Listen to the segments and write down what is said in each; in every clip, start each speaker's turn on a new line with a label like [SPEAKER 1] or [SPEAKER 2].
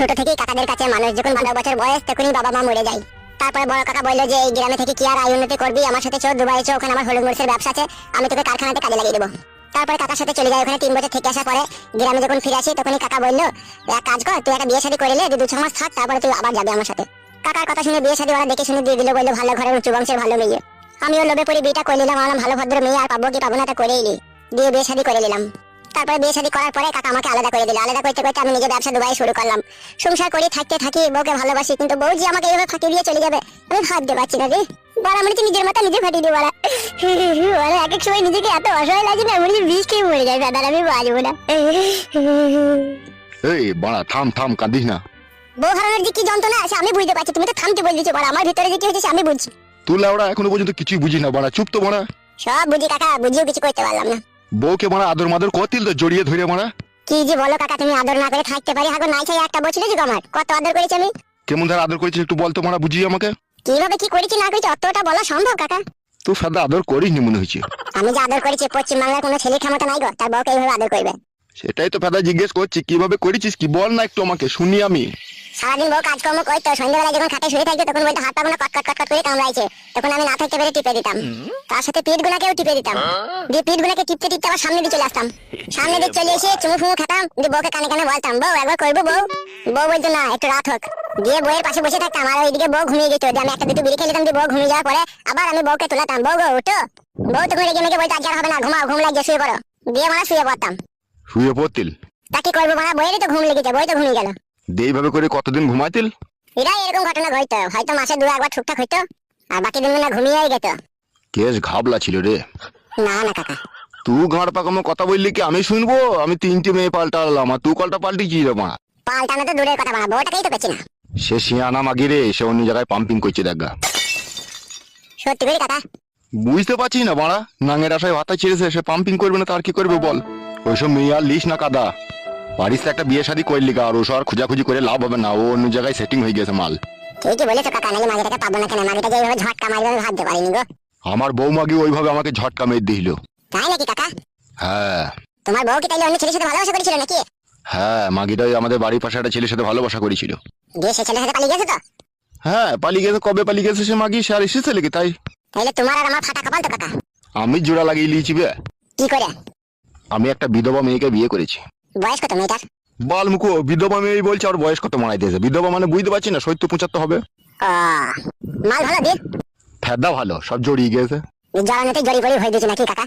[SPEAKER 1] ছোট থেকেই কাকাদের কাছে মানুষ যখন বারো বছর বয়স, তখনই বাবা মা মরে যায়। তারপরে বড় কাকা বলল যে, এই গ্রামে থেকে কি আর আয় উন্নতি করবি? আমার সাথে চো দুবাই চো ওখানে আমার হলুদ মরিচের ব্যবসা আছে। আমি তোকে কারখানাতে কাজে লাগিয়ে দেবো। তারপরে কাকার সাথে চলে যায়, ওখানে তিন বছর থেকে আসার পরে গ্রামে যখন ফিরে আসি, তখনই কাকা বলল, এক কাজ কর, তুই একটা বিয়ে শাদী করে নে দু ছ মাস থাক, তারপরে তুই আবার যাবি আমার সাথে। কাকার কথা শুনে বিয়ে শাদী ওরা দেখে শুনে দিয়ে দিল, বলল, ভালো ঘরের উঁচু বংশের ভালো মেয়ে। আমিও লোভে পড়ে বিয়েটা করে নিলাম, আমার ভালো ভদ্র মেয়ে, আর পাবো কি পাবো না তা করেই নি। দিয়ে বিয়ে শাদী করে নিলাম। তারপরে বিয়ে শাদী করার পরে কাকা আমাকে আলাদা করে দিল। আলাদা করতে করতে আমি নিজের ব্যবসা দুবাই শুরু করলাম। সংসার করে থাকতে থাকি বউকে ভালোবাসি কিন্তু বউ যে আমাকে এইভাবে ফাঁকি দিয়ে চলে যাবে আমি ভাবতে পারছি না রে। বড় মনে নিজের মতো নিজে ফাটিয়ে দিই বলা বলা এক এক সময় নিজেকে এত অসহায় লাগে না মনে বিষ খেয়ে মরে যায় দাদা আমি বাঁচবো না।
[SPEAKER 2] এই বাড়া থাম থাম কাঁদিস না।
[SPEAKER 1] বউ হারানোর যে কি যন্ত্রণা আছে আমি বুঝতে পারছি তুমি তো থামতে বলে দিচ্ছ বড় আমার ভিতরে যে কি হচ্ছে আমি বুঝছি।
[SPEAKER 2] তুই লাউড়া এখনও পর্যন্ত কিছুই বুঝিস না বাড়া চুপ তো বাড়া।
[SPEAKER 1] সব বুঝি কাকা বুঝিও কিছু করতে পারলাম না।
[SPEAKER 2] বউকে মারা আদর মাদর করতিল তো জড়িয়ে ধরে মারা।
[SPEAKER 1] কি যে বলো কাকা তুমি আদর না করে থাকতে পারি? হাগো নাই চাই একটা বছর যুগ আমার? কত আদর করেছি আমি?
[SPEAKER 2] কেমন ধারা আদর করেছিস একটু বলতো মারা বুঝিয়ে আমাকে।
[SPEAKER 1] কীভাবে কি করেছি না করেছি অতটা বলা সম্ভব কাকা।
[SPEAKER 2] তুই সাদা আদর করিস নি মনে হয়েছে।
[SPEAKER 1] আমি যে আদর করেছি পশ্চিম বাংলার কোনো ছেলে ক্ষমতা নাই গো তার বউকে এইভাবে আদর করবে।
[SPEAKER 2] সেটাই তো ফেদা জিজ্ঞেস করছি কীভাবে করেছিস কি? বল না একটু আমাকে শুনি আমি।
[SPEAKER 1] সারাদিন বউ কাজকর্ম করতো সন্ধ্যাবেলা যখন খাটে শুয়ে থাকতো তখন বলতো হাত পাগুলো কট কট কট কট করে কামড়াইছে। তখন আমি না থাকতে পেরে টিপে দিতাম। তার সাথে পিঠ গুলাকেও টিপে দিতাম। দিয়ে পিঠ গুলাকে টিপতে টিপতে আবার সামনে দিয়ে চলে আসতাম। সামনে দিয়ে চলে এসে চুমু ফুমু খেতাম দিয়ে বউকে কানে কানে বলতাম বউ একবার করব বউ? বউ বলতো না একটু রাত হোক। দিয়ে বউয়ের পাশে বসে থাকতাম আর ওইদিকে বউ ঘুমিয়ে যেত। দিয়ে আমি একটা দুটো বিড়ি খেয়ে দিয়ে বউ ঘুমিয়ে যাওয়ার পরে আবার আমি বউকে তুলাতাম বউ গো উঠো। বউ তখন রেগে মেগে বলতো আজ আর হবে না ঘুমাও ঘুম লাগছে শুয়ে পড়ো। দিয়ে মানে শুয়ে পড়তাম।
[SPEAKER 2] শুয়ে পড়তিল?
[SPEAKER 1] তা কি করব মানে বইয়েরই তো ঘুম লেগেছে বই তো ঘুমিয়ে গেল।
[SPEAKER 2] দিয়ে এইভাবে করে কতদিন ঘুমাইতিল?
[SPEAKER 1] এরা এরকম ঘটনা ঘটতো। হয়তো মাসে দু একবার ঠিকঠাক হইতো আর বাকি দিনগুলো ঘুমিয়েই যেত
[SPEAKER 2] কেস ঘাবলা ছিল রে।
[SPEAKER 1] না না কাকা।
[SPEAKER 2] তুই ঘাড় পাকামো কথা বললি কি আমি শুনব? আমি তিনটে মেয়ে পাল্টালাম আর তুই কলটা পাল্টিছি রে মা?
[SPEAKER 1] পাল্টানো তো দূরের কথা বানা বউটাকেই তো পেছি না।
[SPEAKER 2] সে শিয়ানা মাগি রে সে অন্য জায়গায় পাম্পিং করছে দেখা
[SPEAKER 1] সত্যি করে কাকা?
[SPEAKER 2] বুঝতে পারছি না বাড়া। নাঙের আশায় ভাতা ছেড়েছে সে পাম্পিং করবে না তার কি করবে বল? ওইসব মেয়ে আর লিস না কাদা। পারিস একটা বিয়ে শাদী করলি গা আর ওসব আর খোঁজাখুঁজি করে লাভ হবে না। ও অন্য জায়গায় সেটিং হয়ে গেছে মাল।
[SPEAKER 1] ঠিকই বলেছ কাকা নাহলে মাঝেটাকে পাবো না কেন? মাঝেটা যে এইভাবে ঝটকা মারবে আমি ভাবতে পারিনি গো।
[SPEAKER 2] আমার বউ মাগি ওইভাবে আমাকে ঝটকা মেরে দিল।
[SPEAKER 1] তাই নাকি কাকা?
[SPEAKER 2] হ্যাঁ।
[SPEAKER 1] তোমার বউ কি তাইলে অন্য ছেলের সাথে ভালোবাসা করেছিল নাকি?
[SPEAKER 2] হ্যাঁ মাগিটাই আমাদের বাড়ির পাশে একটা ছেলের সাথে ভালোবাসা করেছিল।
[SPEAKER 1] দিয়ে সে ছেলের সাথে পালিয়ে গেছে তো?
[SPEAKER 2] হ্যাঁ পালিয়ে গেছে। কবে পালিয়ে গেছে সে মাগি? সে আর এসেছে লেগে তাই?
[SPEAKER 1] তাইলে তোমার আর আমার ফাটা কপাল তো কাকা।
[SPEAKER 2] আমি জোড়া লাগিয়ে লিয়েছি বে।
[SPEAKER 1] কি করে?
[SPEAKER 2] আমি একটা বিধবা মেয়েকে বিয়ে করেছি।
[SPEAKER 1] বয়স কত মেয়েটার?
[SPEAKER 2] বাল মুখো বিধবা মেয়ে বলছে আর বয়স কত মারাই দিয়েছে। বিধবা মানে বুঝতে পারছি না সত্য পঁচাত্তর হবে।
[SPEAKER 1] মাল ভালো দিয়ে
[SPEAKER 2] ফেদা ভালো সব জড়িয়ে গেছে
[SPEAKER 1] জড়ানোতে জড়ি পড়ি হয়ে গেছে নাকি কাকা?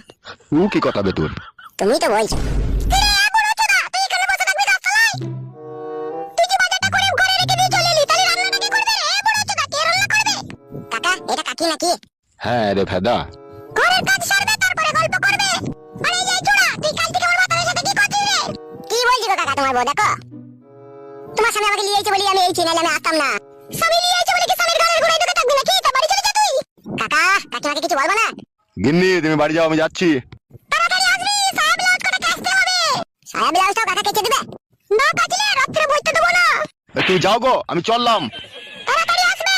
[SPEAKER 2] ও কি কথা বে তোর?
[SPEAKER 1] তুমি তো বলছো।
[SPEAKER 2] হ্যাঁ রে ফেদা।
[SPEAKER 1] ঘরের কাজ সারবে? কাকা তোমার বউ দেখো। তোমার স্বামী আমাকে বলি আমি এই চ্যানেলে আমি আসতাম না। স্বামী বলি কি স্বামীর ঘরের ঘুরে ঢুকে থাকবি তা বাড়ি চলে যা তুই। কাকা কাকিমাকে কিছু বলব না?
[SPEAKER 2] গিন্নি তুমি বাড়ি যাও আমি যাচ্ছি।
[SPEAKER 1] তাড়াতাড়ি আসবি সাহেব হবে? সাহেব কাকা দিবে। না রাত্রে বইতে দেবো না।
[SPEAKER 2] তুই যাও গো আমি চললাম
[SPEAKER 1] তাড়াতাড়ি আসবে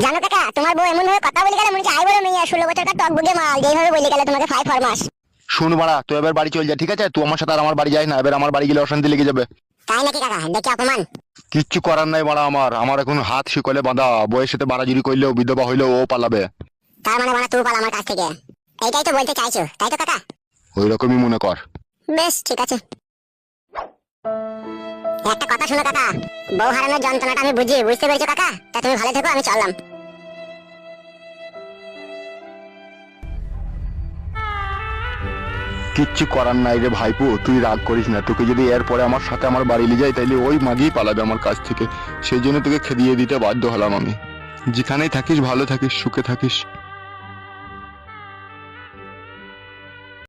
[SPEAKER 1] জানো কাকা তোমার বউ এমন ভাবে কথা বলে গেলে মনে হচ্ছে আই বড় মেয়ে ষোলো বছর কার টক বুগে মাল যেভাবে বলে গেলে তোমাকে ফাইভ ফরমাস
[SPEAKER 2] শুন বাড়া তুই এবার বাড়ি চল যা ঠিক আছে? তুই আমার সাথে আর আমার বাড়ি যাই না এবার আমার বাড়ি গেলে অশান্তি লেগে যাবে।
[SPEAKER 1] তাই নাকি কাকা? দেখি অপমান।
[SPEAKER 2] কিচ্ছু করার নাই বাড়া আমার আমার এখন হাত শিকলে বাঁধা বয়সের সাথে বাড়াজুরি করলেও বিধবা হইলেও ও পালাবে।
[SPEAKER 1] তার মানে মানে তুই পাল আমার কাছ থেকে। এইটাই তো বলতে চাইছো তাই তো কাকা?
[SPEAKER 2] ওই রকমই মনে কর।
[SPEAKER 1] বেশ ঠিক আছে। একটা কথা শোনো, কাকা। বউ হারানোর যন্ত্রণাটা আমি বুঝি, বুঝতে পেরেছ, কাকা? তা তুমি ভালো থেকো, আমি চললাম।
[SPEAKER 2] কিচ্ছু করার নাই রে ভাইপো, তুই রাগ করিস না। তোকে যদি এরপরে আমার সাথে আমার বাড়ি নিয়ে যাই তাইলে ওই মাগিই পালাবে আমার কাছ থেকে। সেই জন্য তোকে খেদিয়ে দিতে বাধ্য হলাম আমি। যেখানেই থাকিস, ভালো থাকিস, সুখে থাকিস।